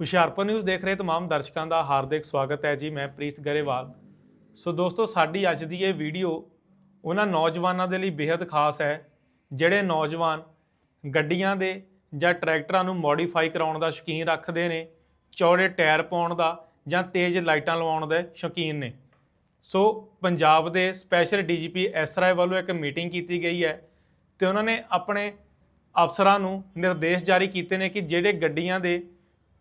Hoshiarpur news ਦੇਖ ਰਹੇ तमाम ਦਰਸ਼ਕਾਂ ਦਾ ਹਾਰਦਿਕ ਸਵਾਗਤ ਹੈ ਜੀ। ਮੈਂ ਪ੍ਰੀਤ ਗਰੇਵਾਲ। ਸੋ ਦੋਸਤੋ, ਸਾਡੀ ਅੱਜ ਦੀ ਇਹ ਵੀਡੀਓ ਉਹਨਾਂ ਨੌਜਵਾਨਾਂ ਦੇ ਲਈ ਬੇहद ਖਾਸ ਹੈ, ਜਿਹੜੇ ਨੌਜਵਾਨ ਗੱਡੀਆਂ ਦੇ ਜਾਂ ਟਰੈਕਟਰਾਂ ਨੂੰ ਮੋਡੀਫਾਈ ਕਰਾਉਣ ਦਾ ਸ਼ੌਕੀਨ ਰੱਖਦੇ ਨੇ, ਚੌੜੇ ਟਾਇਰ ਪਾਉਣ ਦਾ ਜਾਂ ਤੇਜ਼ ਲਾਈਟਾਂ ਲਵਾਉਣ ਦੇ ਸ਼ੌਕੀਨ ਨੇ। ਸੋ ਪੰਜਾਬ ਦੇ ਸਪੈਸ਼ਲ ਡੀਜੀਪੀ ਐਸਰਾਏ ਵੱਲੋਂ ਇੱਕ ਮੀਟਿੰਗ ਕੀਤੀ ਗਈ ਹੈ ਤੇ ਉਹਨਾਂ ਨੇ ਆਪਣੇ ਅਫਸਰਾਂ ਨੂੰ ਨਿਰਦੇਸ਼ ਜਾਰੀ ਕੀਤੇ ਨੇ ਕਿ ਜਿਹੜੇ ਗੱਡੀਆਂ ਦੇ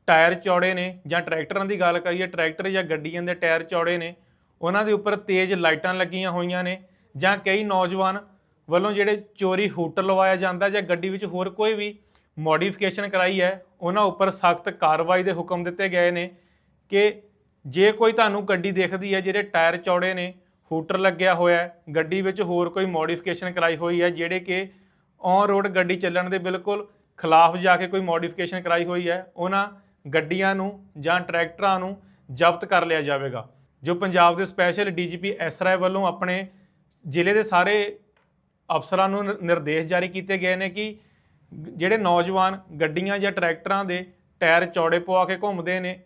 ਟਾਇਰ ਚੌੜੇ ਨੇ ਜਾਂ ਟਰੈਕਟਰਾਂ ਦੀ ਗੱਲ ਕਰੀਏ, ਟਰੈਕਟਰ ਜਾਂ ਗੱਡੀਆਂ ਦੇ ਟਾਇਰ ਚੌੜੇ ਨੇ, ਉਹਨਾਂ ਦੇ ਉੱਪਰ ਤੇਜ਼ ਲਾਈਟਾਂ ਲੱਗੀਆਂ ਹੋਈਆਂ ਨੇ ਜਾਂ ਕਈ ਨੌਜਵਾਨ ਵੱਲੋਂ ਜਿਹੜੇ ਚੋਰੀ ਹੂਟਰ ਲਵਾਇਆ ਜਾਂਦਾ ਜਾਂ ਗੱਡੀ ਵਿੱਚ ਹੋਰ ਕੋਈ ਵੀ ਮੋਡੀਫਿਕੇਸ਼ਨ ਕਰਾਈ ਹੈ, ਉਹਨਾਂ ਉੱਪਰ ਸਖਤ ਕਾਰਵਾਈ ਦੇ ਹੁਕਮ ਦਿੱਤੇ ਗਏ ਨੇ ਕਿ ਜੇ ਕੋਈ ਤੁਹਾਨੂੰ ਗੱਡੀ ਦਿਖਦੀ ਹੈ ਜਿਹੜੇ ਟਾਇਰ ਚੌੜੇ ਨੇ, ਹੂਟਰ ਲੱਗਿਆ ਹੋਇਆ ਗੱਡੀ ਵਿੱਚ ਹੋਰ ਕੋਈ ਮੋਡੀਫਿਕੇਸ਼ਨ ਕਰਾਈ ਹੋਈ ਹੈ ਜਿਹੜੇ ਕਿ ਔਨ ਰੋਡ ਗੱਡੀ ਚੱਲਣ ਦੇ ਬਿਲਕੁਲ ਖਿਲਾਫ ਜਾ ਕੇ ਕੋਈ ਮੋਡੀਫਿਕੇਸ਼ਨ ਕਰਾਈ ਹੋਈ ਹੈ, ਉਹਨਾਂ ਗੱਡੀਆਂ ਨੂੰ ਜਾਂ ਟਰੈਕਟਰਾਂ ਨੂੰ ਜ਼ਬਤ ਕਰ ਲਿਆ ਜਾਵੇਗਾ। ਜੋ ਪੰਜਾਬ ਦੇ ਸਪੈਸ਼ਲ ਡੀਜੀਪੀ ਐਸਰਾਏ ਵੱਲੋਂ ਆਪਣੇ ਜ਼ਿਲ੍ਹੇ ਦੇ ਸਾਰੇ ਅਫਸਰਾਂ ਨੂੰ ਨਿਰ- ਨਿਰਦੇਸ਼ ਜਾਰੀ ਕੀਤੇ ਗਏ ਨੇ ਕਿ ਜਿਹੜੇ ਨੌਜਵਾਨ ਗੱਡੀਆਂ ਜਾਂ ਟਰੈਕਟਰਾਂ ਦੇ ਟਾਇਰ ਚੌੜੇ ਪਵਾ ਕੇ ਘੁੰਮਦੇ ਨੇ,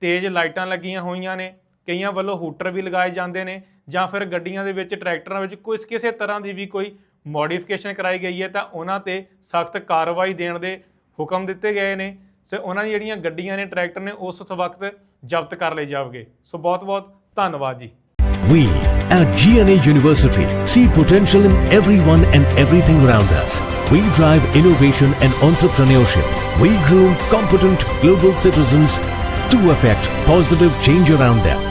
ਤੇਜ਼ ਲਾਈਟਾਂ ਲੱਗੀਆਂ ਹੋਈਆਂ ਨੇ, ਕਈਆਂ ਵੱਲੋਂ ਹੂਟਰ ਵੀ ਲਗਾਏ ਜਾਂਦੇ ਨੇ ਜਾਂ ਫਿਰ ਗੱਡੀਆਂ ਦੇ ਵਿੱਚ, ਟਰੈਕਟਰਾਂ ਵਿੱਚ ਕੋਈ ਕਿਸੇ ਤਰ੍ਹਾਂ ਦੀ ਵੀ ਕੋਈ ਮੋਡੀਫਿਕੇਸ਼ਨ ਕਰਾਈ ਗਈ ਹੈ ਤਾਂ ਉਹਨਾਂ ਤੇ ਸਖਤ ਕਾਰਵਾਈ ਦੇਣ ਦੇ ਹੁਕਮ ਦਿੱਤੇ ਗਏ ਨੇ। ਤੇ ਉਹਨਾਂ ਦੀਆਂ ਜਿਹੜੀਆਂ ਗੱਡੀਆਂ ਨੇ ਟਰੈਕਟਰ ਨੇ ਉਸ ਵਕਤ ਜ਼ਬਤ ਕਰ ਲਏ ਜਾਵਗੇ ਸੋ ਬਹੁਤ ਬਹੁਤ ਧੰਨਵਾਦ ਜੀ We at GNA University see potential in everyone and everything around us. We drive innovation and entrepreneurship. We groom competent global citizens to affect positive change around them.